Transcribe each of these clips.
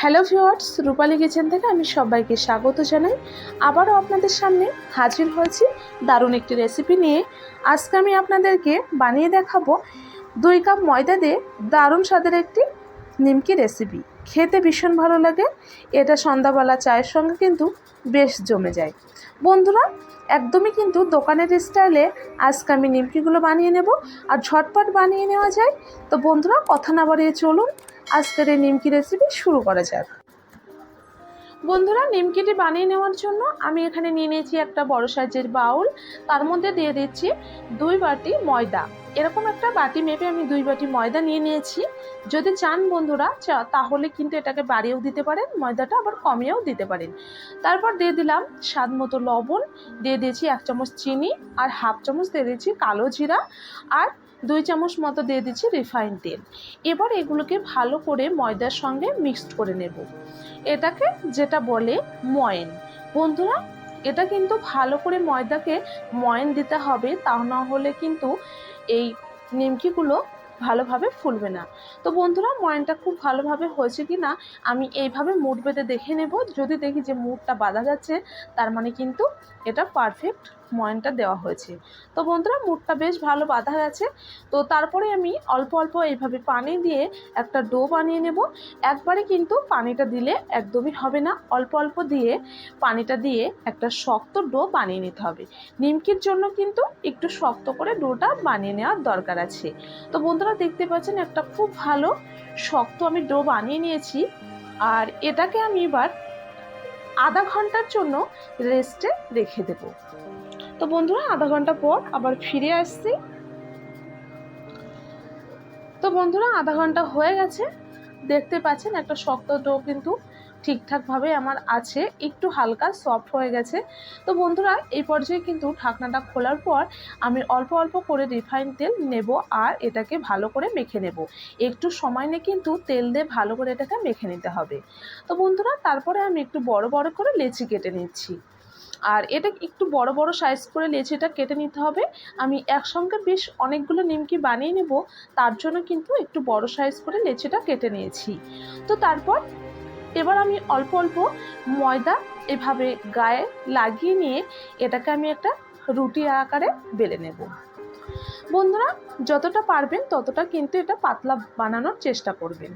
Hello viewers রূপালী kitchen থেকে আমি সবাইকে স্বাগত জানাই। আবারও আপনাদের সামনে হাজির হয়েছি দারুণ একটি রেসিপি নিয়ে। আজকে আমি আপনাদেরকে বানিয়ে দেখাবো দুই কাপ ময়দা দিয়ে দারুণ স্বাদের একটি নিমকি রেসিপি খেতে ভীষণ ভালো লাগে, এটা সন্ধ্যাবেলা চায়ের সঙ্গে কিন্তু বেশ জমে যায়। বন্ধুরা, একদমই কিন্তু দোকানের স্টাইলে আজকে আমি নিমকিগুলো বানিয়ে নেব। আর ঝটপট বানিয়ে নেওয়া যায়। তো বন্ধুরা, কথা না বাড়িয়ে চলুন। আজকের এই নিমকি রেসিপি শুরু করা যাক। বন্ধুরা, নিমকিটি বানিয়ে নেওয়ার জন্য আমি এখানে নিয়ে নিয়েছি একটা বড় সাইজের বাউল। তার মধ্যে দিয়ে দিচ্ছি দুই বাটি ময়দা। এরকম একটা বাটি মেপে আমি দুই বাটি ময়দা নিয়ে নিয়েছি। যদি চান বন্ধুরা তাহলে কিন্তু এটাকে বাড়িয়েও দিতে পারেন, ময়দাটা আবার কমিয়েও দিতে পারেন। তারপর দিয়ে দিলাম স্বাদ মতো লবণ, দিয়ে দিয়েছি এক চামচ চিনি আর হাফ চামচ দিয়ে দিয়েছি কালো জিরা আর দুই চামচ মতো দিয়ে দিচ্ছি রিফাইন তেল। এবার এগুলোকে ভালো করে ময়দার সঙ্গে মিক্সড করে নেব। এটাকে যেটা বলে ময়েন। বন্ধুরা, এটা কিন্তু ভালো করে ময়দাকে ময়েন দিতে হবে, তা না হলে কিন্তু এই নিমকিগুলো ভালোভাবে ফুলবে না। তো বন্ধুরা, ময়নটা খুব ভালোভাবে হয়েছে কি না আমি এইভাবে মুড বেঁধে দেখে নেব। যদি দেখি যে মুডটা বাঁধা যাচ্ছে, তার মানে কিন্তু এটা পারফেক্ট ময়নটা দেওয়া হয়েছে। তো বন্ধুরা মুডটা বেশ ভালো বাঁধা গেছে তো তারপরে আমি অল্প অল্প এইভাবে পানি দিয়ে একটা ডো বানিয়ে নেব। একবারে কিন্তু পানিটা দিলে একদমই হবে না। অল্প অল্প দিয়ে পানিটা দিয়ে একটা শক্ত ডো বানিয়ে নিতে হবে। নিমকির জন্য কিন্তু একটু শক্ত করে ডোটা বানিয়ে নেওয়ার দরকার আছে। তো বন্ধুরা, দেখতে পাচ্ছেন একটা খুব ভালো শক্ত আমি ডো বানিয়ে নিয়েছি। আর এটাকে আমি এবার আধা ঘণ্টার জন্য রেস্টে রেখে দেব। তো বন্ধুরা, আধা ঘণ্টা পর আবার ফিরে আসছি। তো বন্ধুরা, আধা ঘণ্টা হয়ে গেছে। দেখতে পাচ্ছেন একটা শক্ত ডো কিন্তু ঠিকঠাকভাবে আমার আছে। একটু হালকা, সফট হয়ে গেছে। তো বন্ধুরা, এই পর্যায়ে কিন্তু ঢাকনাটা খোলার পর আমি অল্প অল্প করে রিফাইন তেল নেব আর এটাকে ভালো করে মেখে নেব। একটু সময় নিয়ে কিন্তু তেল দিয়ে ভালো করে এটাকে মেখে নিতে হবে। তো বন্ধুরা, তারপরে আমি একটু বড় বড় করে লেচি কেটে নিচ্ছি। আর এটা একটু বড় বড় সাইজ করে লেচিটা কেটে নিতে হবে। আমি একসঙ্গে বেশ অনেকগুলো নিমকি বানিয়ে নেব, তার জন্য কিন্তু একটু বড় সাইজ করে লেচিটা কেটে নিয়েছি। তো তারপর এবার আমি অল্প অল্প ময়দা এভাবে গায়ে লাগিয়ে নিয়ে এটাকে আমি একটা রুটি আকারে বেলে নেব। বন্ধুরা, যতটা পারবেন ততটা কিন্তু এটা পাতলা বানানোর চেষ্টা করবেন।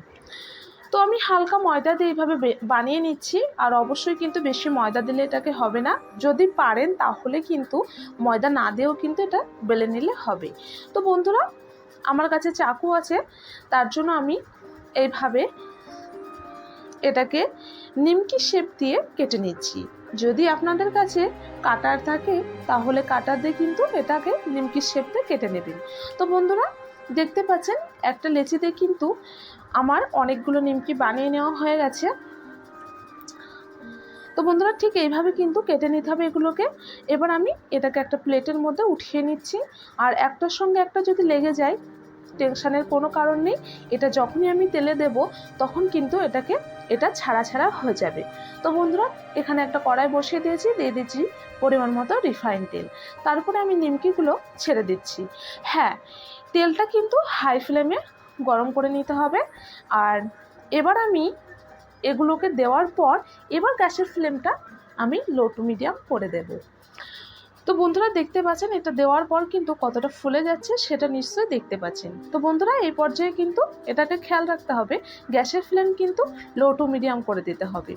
তো আমি হালকা ময়দা দিয়ে এইভাবে বানিয়ে নিচ্ছি, আর অবশ্যই কিন্তু বেশি ময়দা দিলে এটাকে হবে না। যদি পারেন তাহলে কিন্তু ময়দা না দিয়েও কিন্তু এটা বেলে নিলে হবে। তো বন্ধুরা, আমার কাছে চাকু আছে, তার জন্য আমি এইভাবে এটাকে নিমকি শেপ দিয়ে কেটে নিচ্ছি। যদি আপনাদের কাছে কাটার থাকে, তাহলে কাটার দিয়ে কিন্তু এটাকে নিমকি শেপতে কেটে নেবেন। তো বন্ধুরা দেখতে পাচ্ছেন, একটা লেচিতে কিন্তু আমার অনেকগুলো নিমকি বানিয়ে নেওয়া হয়ে গেছে। তো বন্ধুরা, ঠিক এইভাবে কিন্তু কেটে নিতে হবে এগুলোকে। এবার আমি এটাকে একটা প্লেটের মধ্যে উঠিয়ে নিচ্ছি। আর একটার সঙ্গে একটা যদি লেগে যায়, টেনশানের কোনো কারণ নেই। এটা যখনই আমি তেলে দেব, তখন কিন্তু এটাকে, এটা ছাড়া ছাড়া হয়ে যাবে। তো বন্ধুরা, এখানে একটা কড়াই বসিয়ে দিয়েছি, দিয়ে দিচ্ছি পরিমাণ মতো রিফাইন তেল। তারপরে আমি নিমকিগুলো ছেড়ে দিচ্ছি। হ্যাঁ তেলটা কিন্তু হাই ফ্লেমে গরম করে নিতে হবে। আর এবার আমি এগুলোকে দেওয়ার পর এবার গ্যাসের ফ্লেমটা আমি লো টু মিডিয়াম করে দেব। তো বন্ধুরা দেখতে পাচ্ছেন, এটা দেওয়ার পর কিন্তু কতটা ফুলে যাচ্ছে সেটা নিশ্চয়ই দেখতে পাচ্ছেন। তো বন্ধুরা, এই পর্যায়ে কিন্তু এটাকে খেয়াল রাখতে হবে, গ্যাসের ফ্লেম কিন্তু লো টু মিডিয়াম করে দিতে হবে।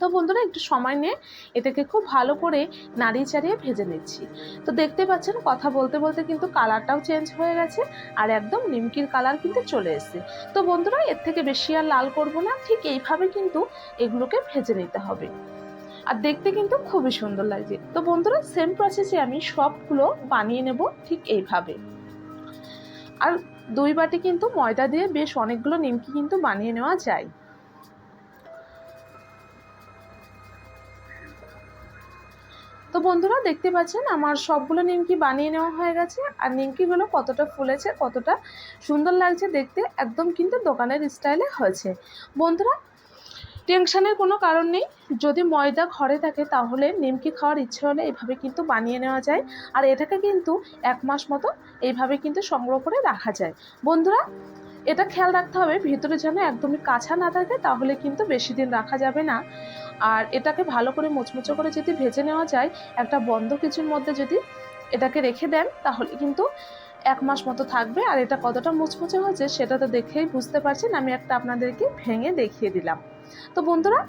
তো বন্ধুরা, একটু সময় নিয়ে এটাকে খুব ভালো করে নাড়িয়ে চাড়িয়ে ভেজে নিচ্ছি। তো দেখতে পাচ্ছেন, কথা বলতে বলতে কিন্তু কালারটাও চেঞ্জ হয়ে গেছে আর একদম নিমকির কালার কিন্তু চলে এসেছে। তো বন্ধুরা, এর থেকে বেশি আর লাল করব না, ঠিক এইভাবে কিন্তু এগুলোকে ভেজে নিতে হবে। আর দেখতে কিন্তু খুবই সুন্দর লাগছে। তো বন্ধুরা সেম প্রসেসে আমি সবগুলো বানিয়ে নেব ঠিক এইভাবে। আর দুই বাটি কিন্তু ময়দা দিয়ে বেশ অনেকগুলো নিমকি কিন্তু বানিয়ে নেওয়া যায়। বন্ধুরা দেখতে পাচ্ছেন আমার সবগুলো নিমকি বানিয়ে নেওয়া হয়ে গেছে। আর নিমকিগুলো কতটা ফুলেছে, কতটা সুন্দর লাগছে দেখতে একদম কিন্তু দোকানের স্টাইলে হয়েছে। বন্ধুরা, টেনশনের কোনো কারণ নেই। যদি ময়দা ঘরে থাকে তাহলে নিমকি খাওয়ার ইচ্ছে হলে এইভাবে কিন্তু বানিয়ে নেওয়া যায়। আর এটাকে কিন্তু এক মাস মতো এইভাবে কিন্তু সংগ্রহ করে রাখা যায়। বন্ধুরা এটা খেয়াল রাখতে হবে, ভিতরে যেন একদমই কাঁচা না থাকে, তাহলে কিন্তু বেশি দিন রাখা যাবে না। আর এটাকে ভালো করে মুচমুচো করে যদি ভেজে নেওয়া যায়, একটা বন্ধ কিছুর মধ্যে যদি এটাকে রেখে দেন, তাহলে কিন্তু এক মাস মতো থাকবে। আর এটা কতটা মুচমুচে হয়েছে, সেটা তো দেখেই বুঝতে পারছেন, আমি একটা আপনাদেরকে ভেঙে দেখিয়ে দিলাম। তো বন্ধুরা,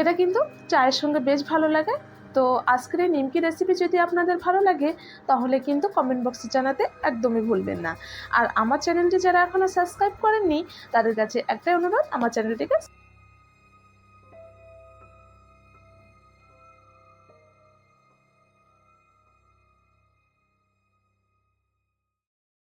এটা কিন্তু চায়ের সঙ্গে বেশ ভালো লাগে। তো আজকের এই নিমকি রেসিপি যদি আপনাদের ভালো লাগে, তাহলে কিন্তু কমেন্ট বক্সে জানাতে একদমই ভুলবেন না। আর আমার চ্যানেলটি যারা এখনও সাবস্ক্রাইব করেননি, তাদের কাছে একটাই অনুরোধ, আমার চ্যানেলটিকে